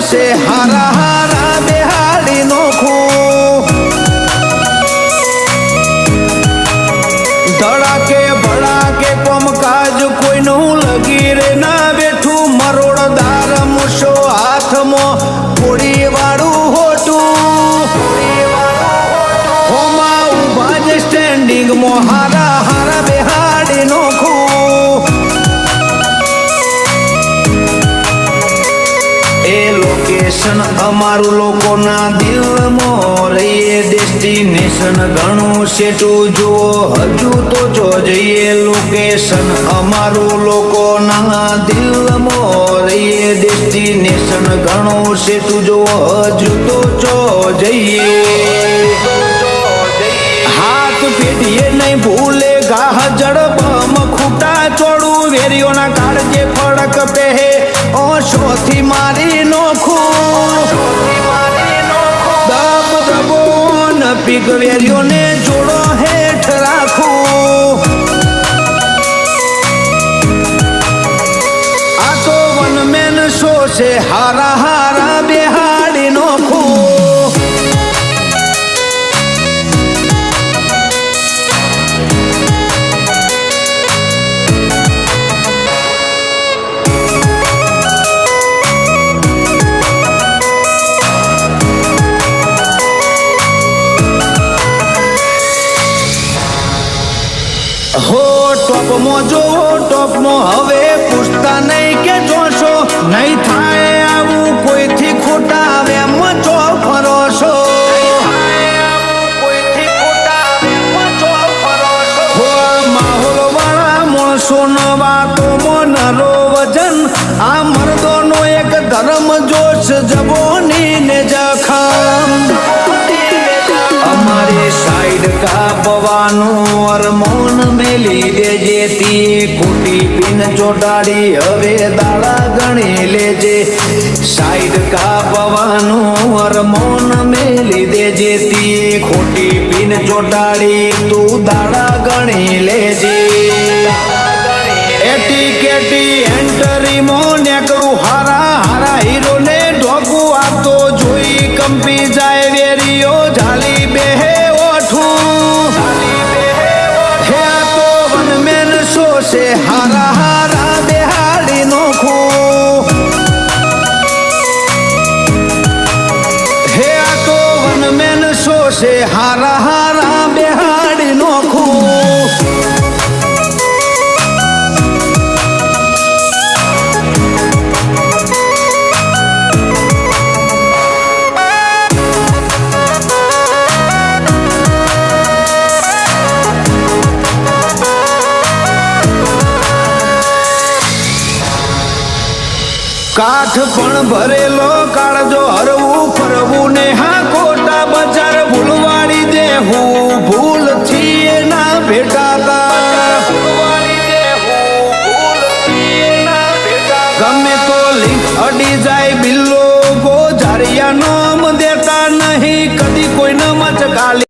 છે હારા હારા બેહાડી નોખું ધડાકે ભડાકે કોમકાજ કોઈનું લગી રે ના બેઠું. મરોડદાર મૂછો હાથમાં કોડી વાળું હોટું હોમાં ઊભા જ સ્ટેન્ડિંગમાં લોકેશન અમારું લોકોના દિલમાં રહીએ ડેસ્ટિનેશન ઘણું સેટું જુઓ, હજુ તો જો જઈએ લોકેશન અમારું લોકોના દિલમાં રહીએ ડેસ્ટિનેશન ઘણું સેટું જુઓ, હજુ તો જો જઈએ. હાથ પેટીએ નહીં ભૂલે ગાહ ખૂટા ચોડું વેરીઓના કાળજે ફળક પહે ઓશોથી મારી નોખું. પીક વેરીઓને જોડો હેઠ રાખું. આ તો વનમેન શો છે હારા હારા હો ટોપમાં જો ટોપમાં હવે પૂછતા નહીં કે જોશો. નહીં થાય આવું કોઈથી ખોટા આવે એમ ચો ફરો છો માહોલ વાળા માણસો વાતો નરો વજન. આ મર્દોનો એક ધર્મ જોશ જબોની અરમોન મેલી દેજે. તી કુટી પીન ચોટાડી હવે દાડા ગણી લેજે. સાઈડ કાપવાનું અરમોન મેલી દેજે. તી ખોટી પીન ચોટાડી તું દાડા ગણી લેજે. એટી કેટી એન્ટરી મો છે હારા હારા બેહાડી નોખું હે આ તો વનમેન શો છે? હારા હારા કાઠ પણ ભરેલો કાળજો હરવું ફરવું ને હા કોટા બજાર ભૂલવાડી દે, હું ભૂલથી ના ભેટાતા. ગમે તો લિંક અડી જાય બિલ્લો ગોજારિયા નામ દેતા નહીં, કદી કોઈ ન મચકાલી